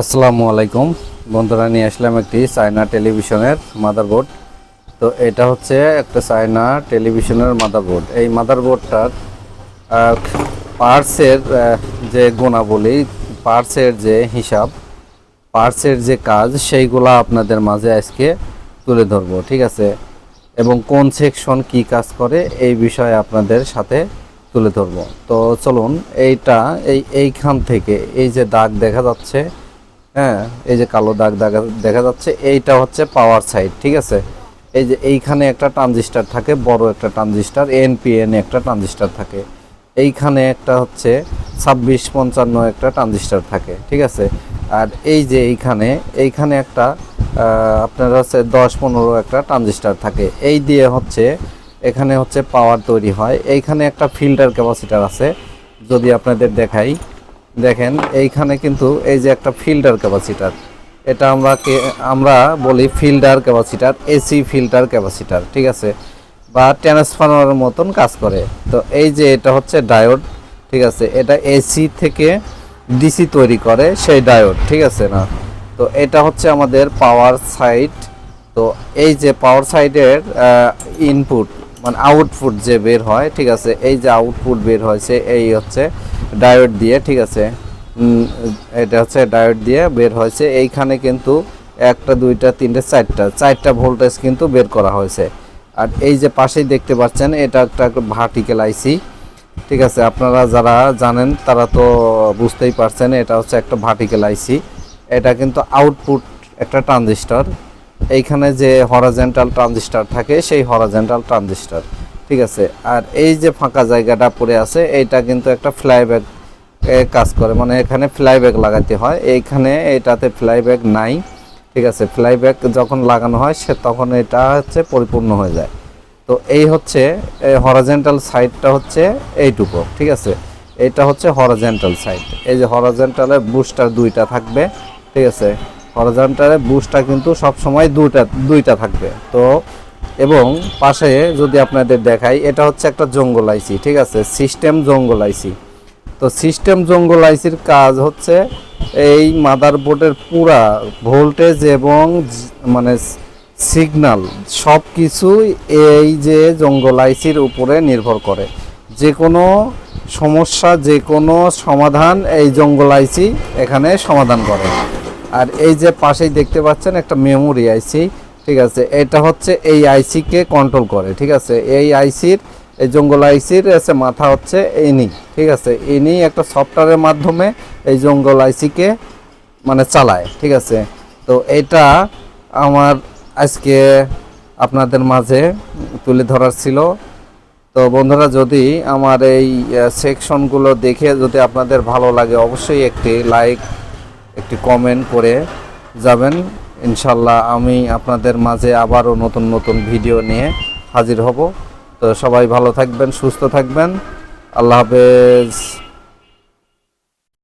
আসসালামু আলাইকুম। বন্ধুরা, নিয়ে আসলাম একটি চায়না টেলিভিশনের মাদারবোর্ড। তো এটা হচ্ছে একটা চায়না টেলিভিশনের মাদারবোর্ড। এই মাদারবোর্ডটার পার্টসের যে গুণাবলী পার্টসের যে হিসাব পার্টসের যে কাজ, সেইগুলা আপনাদের মাঝে আজকে তুলে ধরবো, ঠিক আছে? এবং কোন সেকশন কি কাজ করে, এই বিষয়ে আপনাদের সাথে তুলে ধরবো। তো চলুন, এইটা, এই, এইখান থেকে, এই যে দাগ দেখা যাচ্ছে হ্যাঁ এই যে কালো দাগ দাগ দেখা যাচ্ছে, এইটা হচ্ছে পাওয়ার সাইড ঠিক আছে? এই যে এইখানে একটা ট্রানজিস্টার থাকে, বড় একটা ট্রানজিস্টার এনপিএন একটা ট্রানজিস্টার থাকে। এইখানে একটা হচ্ছে ছাব্বিশ পঞ্চান্ন একটা ট্রানজিস্টার থাকে, ঠিক আছে? আর এই যে এইখানে এইখানে একটা আপনার হচ্ছে দশ পনেরো একটা ট্রানজিস্টার থাকে। এই দিয়ে হচ্ছে, এখানে হচ্ছে পাওয়ার তৈরি হয়। এইখানে একটা ফিল্টার ক্যাপাসিটার আছে, যদি আপনাদের দেখাই। দেখেন, এইখানে কিন্তু এই যে একটা ফিল্টার ক্যাপাসিটার, এটা আমরা আমরা বলি filter capacitor, AC filter capacitor, ঠিক আছে? বা ট্রান্সফরমারের মতন কাজ করে। তো এই যে এটা হচ্ছে ডায়োড, ঠিক আছে? এটা এসি থেকে ডিসি তৈরি করে সেই ডায়োড, ঠিক আছে না? তো এটা হচ্ছে আমাদের পাওয়ার সাইড তো এই যে পাওয়ার সাইডের ইনপুট মানে আউটপুট যে বের হয়, ঠিক আছে, এই যে আউটপুট বের হয়েছে, এই হচ্ছে ডায়োড দিয়ে, ঠিক আছে এটা হচ্ছে ডায়োড দিয়ে বের হয়েছে, এইখানে কিন্তু একটা, দুইটা, তিনটে, চারটা চারটা ভোল্টেজ কিন্তু বের করা হয়েছে। আর এই যে পাশেই দেখতে পাচ্ছেন, এটা একটা ভার্টিক্যাল আইসি ঠিক আছে, আপনারা যারা জানেন, তারা তো বুঝতেই পারছেন, এটা হচ্ছে একটা ভার্টিক্যাল আইসি এটা কিন্তু আউটপুট একটা ট্রানজিস্টর এইখানে যে হরাজেন্টাল ট্রানজিস্টর থাকে, সেই হরাজেন্টাল ট্রানজিস্টর ঠিক আছে? আর এই যে ফাঁকা জায়গাটা পড়ে আছে, এইটা কিন্তু একটা ফ্লাইব্যাক কাজ করে। মানে এখানে ফ্লাইব্যাক লাগাতে হয়। এইখানে এটাতে ফ্লাইব্যাক নাই, ঠিক আছে? ফ্লাইব্যাক যখন লাগানো হয়, সে তখন এটা হচ্ছে পরিপূর্ণ হয়ে যায়। তো এই হচ্ছে হরাজেন্টাল সাইডটা হচ্ছে এইটুকু, ঠিক আছে? এটা হচ্ছে হরাজেন্টাল সাইড এই যে হরাজেন্টালের বুস্টার দুইটা থাকবে, ঠিক আছে? হরাজেন্টালের বুস্টার কিন্তু সব সময় দুইটা দুইটা থাকবে। তো এবং পাশে যদি আপনাদের দেখাই, এটা হচ্ছে একটা জঙ্গল আইসি ঠিক আছে? সিস্টেম জঙ্গল আইসি তো সিস্টেম জঙ্গল আইসির কাজ হচ্ছে এই মাদারবোর্ডের পুরা ভোল্টেজ এবং মানে সিগন্যাল সব কিছুই এই যে জঙ্গল আইসির উপরে নির্ভর করে। যে কোনো সমস্যা যে কোনো সমাধান এই জঙ্গল আইসি এখানে সমাধান করে। আর এই যে পাশেই দেখতে পাচ্ছেন একটা মেমোরি আইসি ঠিক আছে? এটা হচ্ছে এই আইসিকে কন্ট্রোল করে, ঠিক আছে? এই আইসির এই জঙ্গল আইসির আছে মাথা হচ্ছে ইনি, ঠিক আছে? ইনি একটা সফটওয়্যারের মাধ্যমে এই জঙ্গল আইসিকে মানে চালায়, ঠিক আছে? তো এটা আমার আজকে আপনাদের মাঝে তুলে ধরার ছিল। তো বন্ধুরা, যদি আমার এই সেকশনগুলো দেখে যদি আপনাদের ভালো লাগে, অবশ্যই একটি লাইক একটি কমেন্ট করে যাবেন। ইনশাল্লাহ আমি আপনাদের মাঝে আবারও নতুন নতুন ভিডিও নিয়ে হাজির হব। তো সবাই ভালো থাকবেন, সুস্থ থাকবেন। আল্লাহ হাফেজ।